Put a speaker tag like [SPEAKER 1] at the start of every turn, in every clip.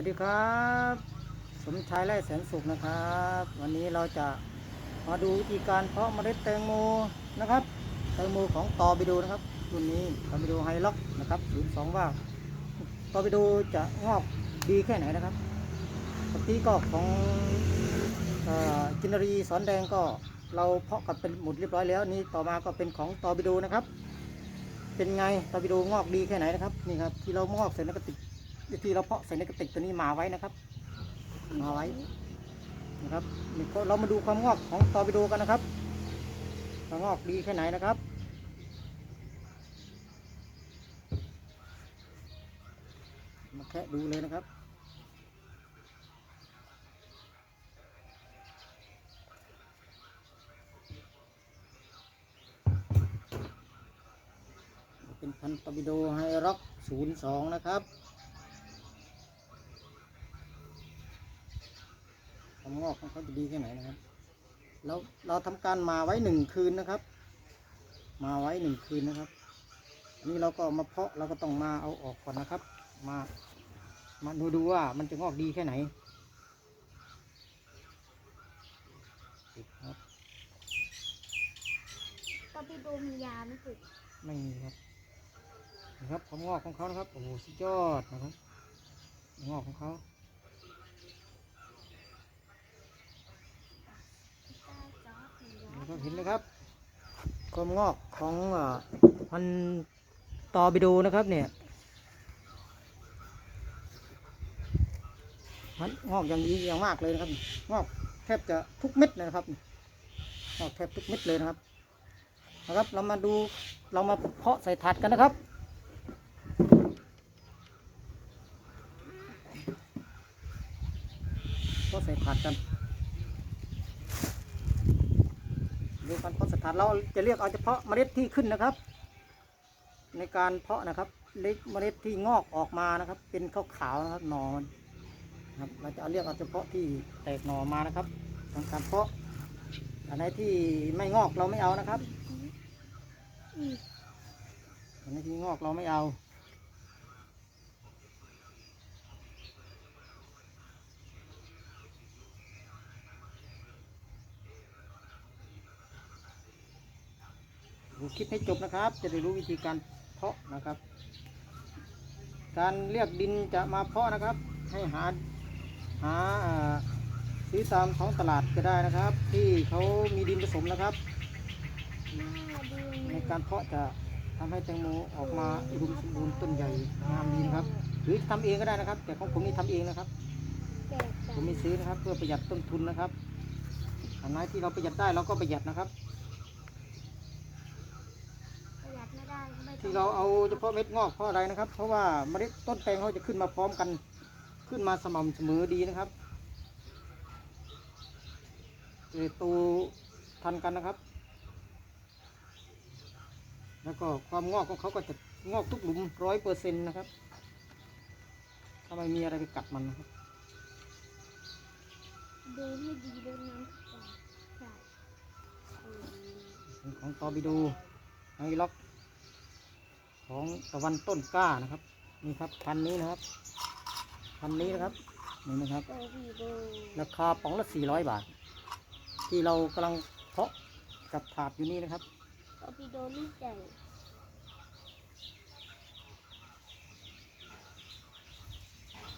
[SPEAKER 1] วัสดีครับ สมชายไร่แสนสุขนะครับ วันนี้เราจะมาดูวิธีการเพาะเมล็ดแตงโมนะครับแตงโมของตอบิโดนะครับรุ่นนี้ตอบิโดไฮล็อกนะครับ02ว่าตอบิโดจะงอกดีแค่ไหนนะครับปกติก็ของจินนารีสอนแดงก็เราเพาะกันเป็นหมดเรียบร้อยแล้วนี่ต่อมาก็เป็นของตอบิโดนะครับ เป็นไงตอบิโดงอกดีแค่ไหนนะครับนี่ครับที่เรางอกเสร็จแล้วก็ติด วิธีเราเพาะใส่ในกระติกตัวนี้มาไว้นะครับ มาไว้นะครับเรามาดูความงอกของตอร์ปิโดกันนะครับคว่างอกดีแค่ไหนนะครับมาแคะดูเลยนะครับเป็นพันธุ์ตอร์ปิโดไฮร็อก02 นะครับ ความงอกของเขาจะดีแค่ไหนนะครับเราเราทำการมาไว้หนึ่งคืนนะครับ มาไว้หนึ่งคืนนะครับอันนี้เราก็เอามาเพาะเราก็ต้องมาเอาออกก่อนนะครับ มามาดูดูว่ามันจะงอกดีแค่ไหนปิดครับ
[SPEAKER 2] ตอร์ปิโดมียาไหม่ฝึก
[SPEAKER 1] ไม่มีครับนะครับความงอกของเขานะครับโอ้โหสุดยอดนะครับงอกของเขา
[SPEAKER 2] ก้าจอร์ดมียา
[SPEAKER 1] นะครับ เห็นไหมครับความงอกของพันธุ์ตอร์บิโดนะครับเนี่ยมันงอกอย่างดีอย่างมากเลยนะครับ งอกแทบจะทุกเม็ดเลยนะครับงอกแทบทุกเม็ดเลยนะครับนะครับ เรามาดูเรามาเพาะใส่ถาดกันนะครับเพาะใส่ถาดกัน ดูกาดเราจะเรียกเอาเฉพาะเมล็ดที่ขึ้นนะครับ ในการเพาะนะครับเล็กเมล็ดที่งอกออกมานะครับ เป็นขาวๆนะครับหนอนนะครับเราจะเอาเรียกเอาเฉพาะที่แตกหน่อมานะครับทำการเพาะอันไหนที่ไม่งอกเราไม่เอานะครับ
[SPEAKER 2] อั
[SPEAKER 1] นไหนที่งอกเราไม่เอา คลิปให้จบนะครับ จะได้รู้วิธีการเพาะนะครับ การเรียกดินจะมาเพาะนะครับ ให้หาหาอ่าซื้อตามท้องตลาดก็ได้นะครับ ที่เขามีดินผสมนะครับ
[SPEAKER 2] น่าดู
[SPEAKER 1] ในการเพาะจะทำให้แตงโมออกมาอุดมสมบูรณ์ต้นใหญ่งามดีนะครับ หรือทำเองก็ได้นะครับ แต่ของผมนี่ทำเองนะครับ
[SPEAKER 2] แตก
[SPEAKER 1] ผ
[SPEAKER 2] ต่ามง
[SPEAKER 1] ไม่ซื้อนะครับเพื่อประหยัดต้นทุนนะครับอันไหนที่เราประหยัดได้เราก็ประหยัดนะครับ
[SPEAKER 2] ประหยัด ไม่ได้ก็ไม่ต้
[SPEAKER 1] ที่
[SPEAKER 2] อง
[SPEAKER 1] เราเอาเฉพาะเม็ดงอกเพราะอะไรนะครับ เพราะว่าเมล็ดต้นแตงเขาจะขึ้นมาพร้อมกัน ขึ้นมาสม่ำเสมอดีนะครับเอ่อโตูทันกันนะครับ แล้วก็ความงอกของเขาก็จะงอกทุกหลุมร้อยเปอร์เซ็นต์นะครับถ้าไม่มีอะไรไปกัดมันนะครับ
[SPEAKER 2] ดูให้ดีด้วยนะใช่เออ
[SPEAKER 1] เป็นของตอร์บิโดไฮล็อก ของตะวันต้นกล้านะครับ นี่ครับพันนี้นะครับพันนี้นะครับนี่นะครับ
[SPEAKER 2] ตอร์ปิโด
[SPEAKER 1] ราคาป๋องละ400บาท ที่เรากำลังเพาะกับถาดอยู่นี่นะครับ
[SPEAKER 2] ตอร์ปิโดลูกใหญ่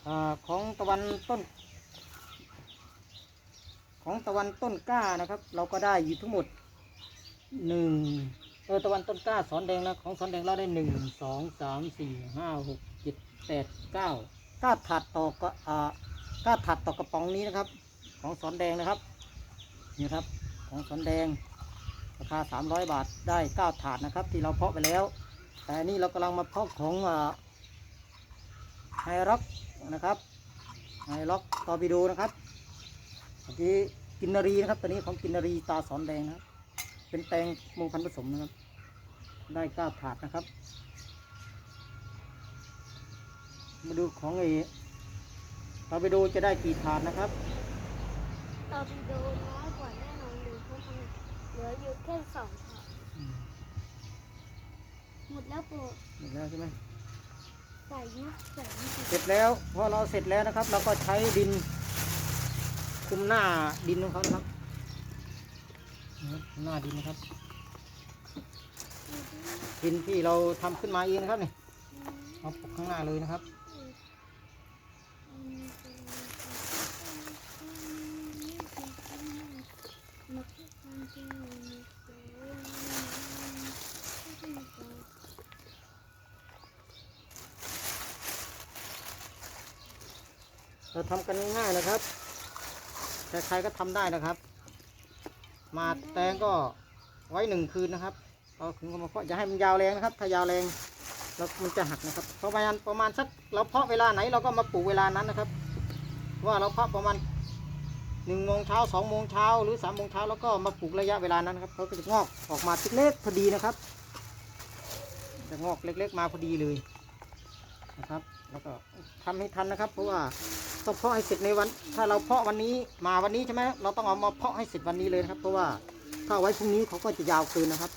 [SPEAKER 1] อาของตะวันต้น ของตะวันต้นกล้านะครับ เราก็ได้อยู่ทั้งหมดหนึ่งเออตะวันต้นกล้าสอนแดงนะของสอนแดงเราได้หนึ่งสองสามสี่ห้าหกเจ็ดแปดเก้าเก้าถาดต่อก็อ่าเก้าถาดต่อกระป๋องนี้นะครับ ของสอนแดงนะครับนี่ครับของสอนแดงราคาสามร้อยบาทได้เก้าถาดนะครับ ที่เราเพาะไปแล้ว แต่นี่เรากำลังมาเพาะของอ่าไฮร็อกนะครับไฮร็อกตอร์ปิโดนะครับเมื่อกี้กินนารีนะครับตัวนี้ของกินนารีตาสอนแดงนะครับ เป็นแตงโมพันธุ์ผสมนะครับ ได้เก้าถาดนะครับ มาดูของเอตอร์ปิโดจะได้กี่ถาดนะครับ
[SPEAKER 2] ตอร์ปิโดน้อยกว่าแน่นอนเลยเพราะมันเหลืออยู่แค่สองถาดหมดแล้วโปร
[SPEAKER 1] หมดแล้วใช่ไหม
[SPEAKER 2] ใส่นะใส่นะ
[SPEAKER 1] เสร็จแล้วพอเราเสร็จแล้วนะครับ เราก็ใช้ดินคลุมหน้าดินของเขานะครับนะครับ หน้าดินนะครับ ดินที่เราทำขึ้นมาเองนะครับนี่เอาปกข้างหน้าเลยนะครับเราทำกันง่ายๆนะครับ ใครๆก็ทำได้นะครับ มาแตงก็ไว้หนึ่งคืนนะครับเราถึงมาเพาะอย่าให้มันยาวแรงนะครับ ถ้ายาวแรงเรามันจะหักนะครับประมาณประมาณสักเราเพาะเวลาไหนเราก็มาปลูกเวลานั้นนะครับ ว่าเราเพาะประมาณหนึ่งโมงเช้าสองโมงเช้าหรือสามโมงเช้าแล้วก็มาปลูกระยะเวลานั้นครับเขาก็จะงอกออกมาเล็กๆพอดีนะครับ จะงอกเล็กๆมาพอดีเลยนะครับ แล้วก็ทำให้ทันนะครับ เพราะว่า ต้องเพาะให้เสร็จในวัน ถ้าเราเพาะวันนี้มาวันนี้ใช่ไหมเราต้องเอามาเพาะให้เสร็จวันนี้เลยนะครับ เพราะว่าถ้าเอาไว้พรุ่งนี้เขาก็จะยาวเกินนะครับ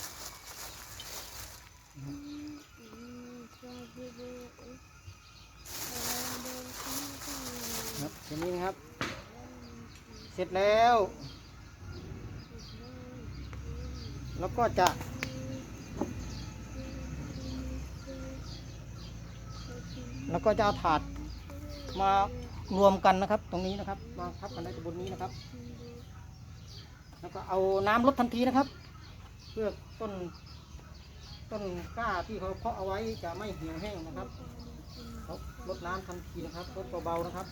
[SPEAKER 1] ครับทีนี้นะครับ เสร็จแล้ว แล้วก็จะแล้วก็จะเอาถาดมา รวมกันนะครับ ตรงนี้นะครับมาทับกันไว้บนนี้นะครับ แล้วก็เอาน้ำลดทันทีนะครับ เพื่อต้น ต้นกล้าที่เขาเพาะเอาไว้จะไม่เหี่ยวแห้งนะครับเขาลดน้ำทันทีนะครับลดเบาๆนะครับ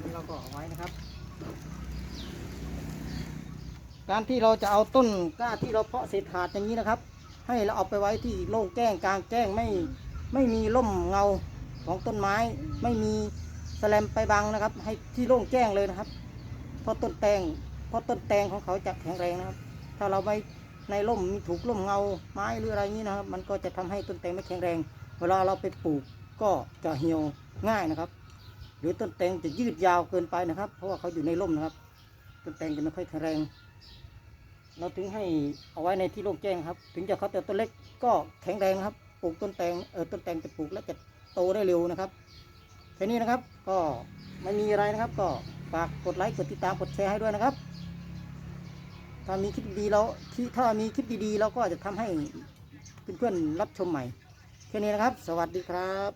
[SPEAKER 1] นี่เราก็เอาไว้นะครับ การที่เราจะเอาต้นกล้าที่เราเพาะเศษถาดอย่างนี้นะครับ ให้เราเอาไปไว้ที่โล่งแจ้งกลางแจ้งไม่ไม่มีร่มเงาของต้นไม้ไม่มี สแลมไปบังนะครับ ให้ที่โล่งแจ้งเลยนะครับ เพราะต้นแตงเพราะต้นแตงของเขาจะแข็งแรงนะครับ ถ้าเราไปในร่มมีถูกร่มเงาไม้หรืออะไรอย่างนี้นะครับ มันก็จะทำให้ต้นแตงไม่แข็งแรง เวลาเราไปปลูกก็จะเหี่ยวง่ายนะครับ หรือต้นแตงจะยืดยาวเกินไปนะครับ เพราะว่าเขาอยู่ในร่มนะครับ ต้นแตงจะไม่ค่อยแข็งแรง เราถึงให้เอาไว้ในที่โล่งแจ้งครับ ถึงจะเขาแต่ต้นเล็กก็แข็งแรงนะครับ ปลูกต้นแตงเออต้นแตงจะปลูกแล้วจะโตได้เร็วนะครับ ค่นี้นะครับ ก็ไม่มีอะไรนะครับ ก็ฝากกดไลค์กดติดตามกดแชร์ให้ด้วยนะครับ ถ้ามีคลิปดีเราที่ถ้ามีคลิปดีๆเราก็จะทำให้เพื่อนๆรับชมใหม่แค่นี้นะครับ สวัสดีครับ